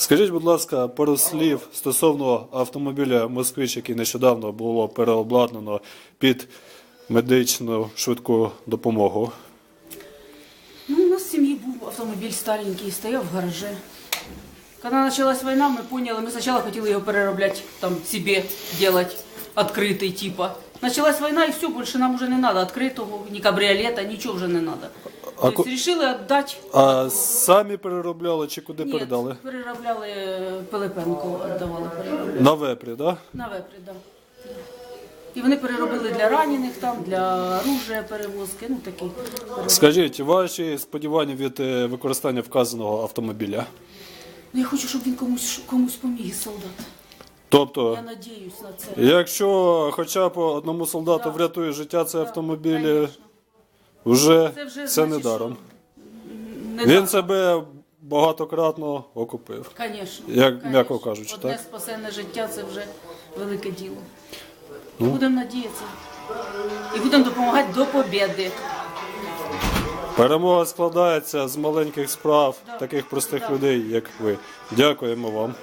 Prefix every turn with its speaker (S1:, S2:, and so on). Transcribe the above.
S1: Скажіть, будь ласка, пару слів стосовно автомобіля Москвич, який нещодавно було переобладнано під медичну швидку допомогу.
S2: Ну, у нас в семье был автомобиль старенький, стоял в гараже. Когда началась война, мы поняли, мы сначала хотели его перераблять, там, себе делать, открытый типа. Началась война, и все, больше нам уже не надо открытого, ни кабриолета, ничего уже не надо.
S1: А
S2: То
S1: ку-
S2: есть решили отдать.
S1: А самі переробляли чи куди
S2: Нет,
S1: передали?
S2: переробляли е, Пилипенко, віддавали переробляли.
S1: На вепрі, так? Да?
S2: На вепрі, да. І вони переробили для ранених там, для оружия перевозки, ну такі.
S1: Скажіть, ваші сподівання від е, використання вказаного автомобіля?
S2: Ну, я хочу, щоб він комусь комусь поміг солдат.
S1: Тобто,
S2: Я надіюсь на це.
S1: якщо хоча б одному солдату
S2: Да.
S1: врятує життя, цей
S2: Да,
S1: автомобіль
S2: конечно.
S1: Вже
S2: Це вже
S1: це не
S2: значить,
S1: даром.
S2: Не
S1: Він
S2: так.
S1: себе багатократно окупив.
S2: Конечно.
S1: Як
S2: конечно.
S1: м'яко кажучи,
S2: Одне
S1: так?
S2: спасене життя це вже велике діло.
S1: Ну.
S2: Будемо надіятися. І будемо допомагати до побєди.
S1: Перемога складається з маленьких справ
S2: Да.
S1: таких простих
S2: Да.
S1: людей, як ви. Дякуємо вам.